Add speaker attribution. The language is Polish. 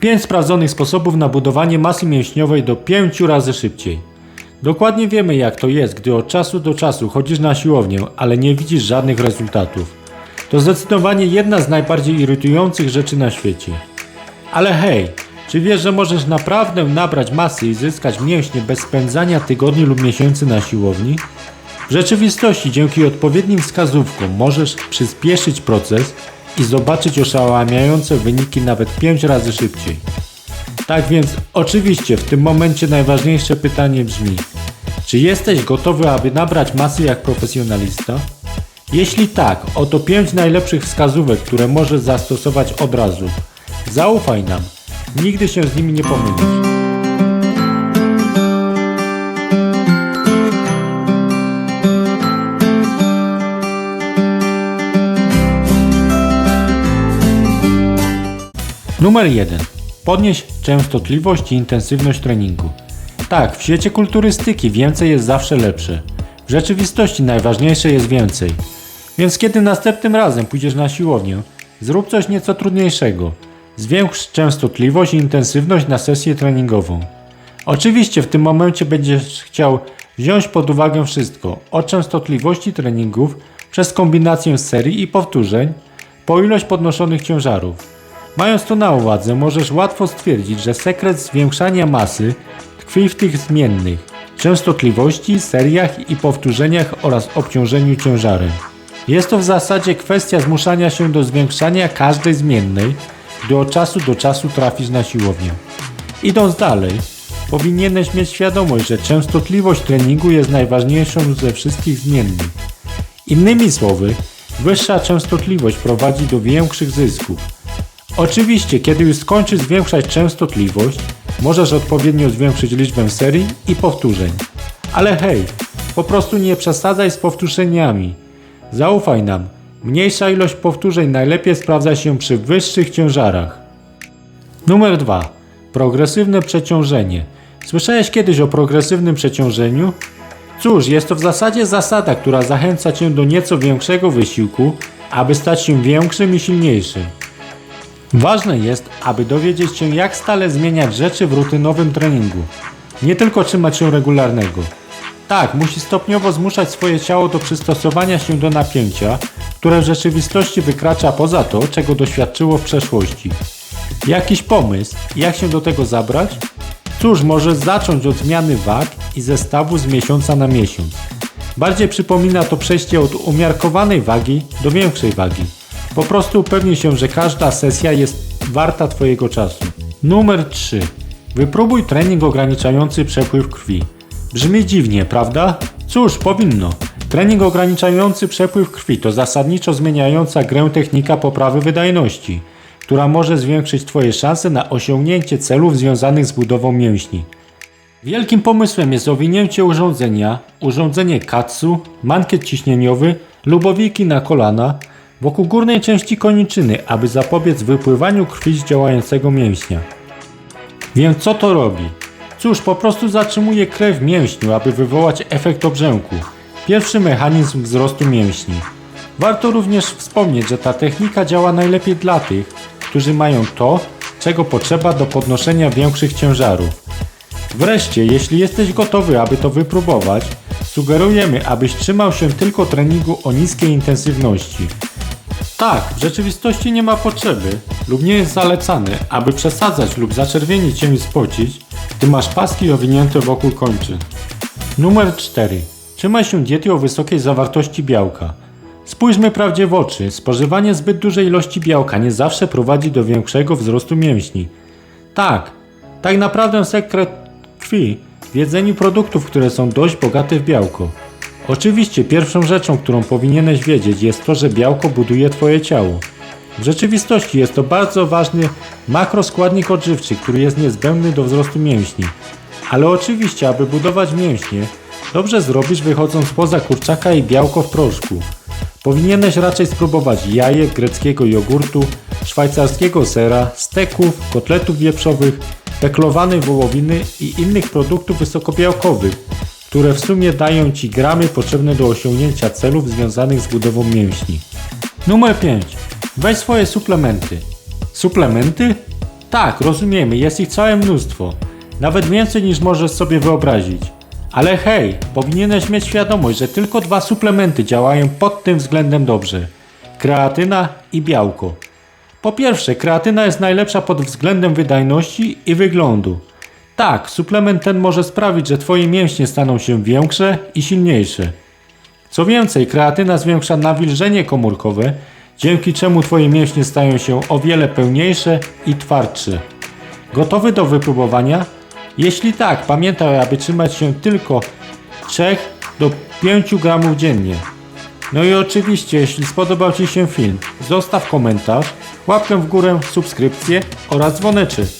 Speaker 1: 5 sprawdzonych sposobów na budowanie masy mięśniowej do 5 razy szybciej. Dokładnie wiemy jak to jest, gdy od czasu do czasu chodzisz na siłownię, ale nie widzisz żadnych rezultatów. To zdecydowanie jedna z najbardziej irytujących rzeczy na świecie. Ale hej, czy wiesz, że możesz naprawdę nabrać masy i zyskać mięśnie bez spędzania tygodni lub miesięcy na siłowni? W rzeczywistości dzięki odpowiednim wskazówkom możesz przyspieszyć proces i zobaczyć oszałamiające wyniki nawet 5 razy szybciej. Tak więc oczywiście w tym momencie najważniejsze pytanie brzmi czy jesteś gotowy, aby nabrać masy jak profesjonalista? Jeśli tak, oto 5 najlepszych wskazówek, które możesz zastosować od razu. Zaufaj nam, nigdy się z nimi nie pomylisz. Numer 1. Podnieś częstotliwość i intensywność treningu. Tak, w świecie kulturystyki więcej jest zawsze lepsze. W rzeczywistości najważniejsze jest więcej. Więc kiedy następnym razem pójdziesz na siłownię, zrób coś nieco trudniejszego. Zwiększ częstotliwość i intensywność na sesję treningową. Oczywiście w tym momencie będziesz chciał wziąć pod uwagę wszystko, od częstotliwości treningów, przez kombinację serii i powtórzeń, po ilość podnoszonych ciężarów. Mając to na uwadze, możesz łatwo stwierdzić, że sekret zwiększania masy tkwi w tych zmiennych częstotliwości, seriach i powtórzeniach oraz obciążeniu ciężarem. Jest to w zasadzie kwestia zmuszania się do zwiększania każdej zmiennej, gdy od czasu do czasu trafisz na siłownię. Idąc dalej, powinieneś mieć świadomość, że częstotliwość treningu jest najważniejszą ze wszystkich zmiennych. Innymi słowy, wyższa częstotliwość prowadzi do większych zysków. Oczywiście, kiedy już skończysz zwiększać częstotliwość, możesz odpowiednio zwiększyć liczbę serii i powtórzeń. Ale hej, po prostu nie przesadzaj z powtórzeniami. Zaufaj nam, mniejsza ilość powtórzeń najlepiej sprawdza się przy wyższych ciężarach. Numer 2. Progresywne przeciążenie. Słyszałeś kiedyś o progresywnym przeciążeniu? Cóż, jest to w zasadzie zasada, która zachęca cię do nieco większego wysiłku, aby stać się większym i silniejszym. Ważne jest, aby dowiedzieć się jak stale zmieniać rzeczy w rutynowym treningu. Nie tylko trzymać się regularnego. Tak, musi stopniowo zmuszać swoje ciało do przystosowania się do napięcia, które w rzeczywistości wykracza poza to, czego doświadczyło w przeszłości. Jakiś pomysł, jak się do tego zabrać? Cóż, może zacząć od zmiany wag i zestawu z miesiąca na miesiąc. Bardziej przypomina to przejście od umiarkowanej wagi do większej wagi. Po prostu upewnij się, że każda sesja jest warta Twojego czasu. Numer 3. Wypróbuj trening ograniczający przepływ krwi. Brzmi dziwnie, prawda? Cóż, powinno. Trening ograniczający przepływ krwi to zasadniczo zmieniająca grę technika poprawy wydajności, która może zwiększyć Twoje szanse na osiągnięcie celów związanych z budową mięśni. Wielkim pomysłem jest owinięcie urządzenia, urządzenie KATSU, mankiet ciśnieniowy, lubowiki na kolana, wokół górnej części koniczyny, aby zapobiec wypływaniu krwi z działającego mięśnia. Więc co to robi? Cóż, po prostu zatrzymuje krew w mięśniu, aby wywołać efekt obrzęku. Pierwszy mechanizm wzrostu mięśni. Warto również wspomnieć, że ta technika działa najlepiej dla tych, którzy mają to, czego potrzeba do podnoszenia większych ciężarów. Wreszcie, jeśli jesteś gotowy, aby to wypróbować, sugerujemy, abyś trzymał się tylko treningu o niskiej intensywności. Tak, w rzeczywistości nie ma potrzeby lub nie jest zalecany, aby przesadzać lub zaczerwienić się i spocić, gdy masz paski owinięte wokół kończyn. Numer 4. Trzymaj się diety o wysokiej zawartości białka. Spójrzmy prawdzie w oczy, spożywanie zbyt dużej ilości białka nie zawsze prowadzi do większego wzrostu mięśni. Tak, tak naprawdę sekret tkwi w jedzeniu produktów, które są dość bogate w białko. Oczywiście pierwszą rzeczą, którą powinieneś wiedzieć jest to, że białko buduje Twoje ciało. W rzeczywistości jest to bardzo ważny makroskładnik odżywczy, który jest niezbędny do wzrostu mięśni. Ale oczywiście, aby budować mięśnie, dobrze zrobisz wychodząc poza kurczaka i białko w proszku. Powinieneś raczej spróbować jajek, greckiego jogurtu, szwajcarskiego sera, steków, kotletów wieprzowych, peklowanej wołowiny i innych produktów wysokobiałkowych, które w sumie dają Ci gramy potrzebne do osiągnięcia celów związanych z budową mięśni. Numer 5. Weź swoje suplementy. Suplementy? Tak, rozumiemy, jest ich całe mnóstwo. Nawet więcej niż możesz sobie wyobrazić. Ale hej, powinieneś mieć świadomość, że tylko dwa suplementy działają pod tym względem dobrze. Kreatyna i białko. Po pierwsze, kreatyna jest najlepsza pod względem wydajności i wyglądu. Tak, suplement ten może sprawić, że twoje mięśnie staną się większe i silniejsze. Co więcej, kreatyna zwiększa nawilżenie komórkowe, dzięki czemu twoje mięśnie stają się o wiele pełniejsze i twardsze. Gotowy do wypróbowania? Jeśli tak, pamiętaj, aby trzymać się tylko 3 do 5 gramów dziennie. No i oczywiście, jeśli spodobał Ci się film, zostaw komentarz, łapkę w górę, subskrypcję oraz dzwoneczek.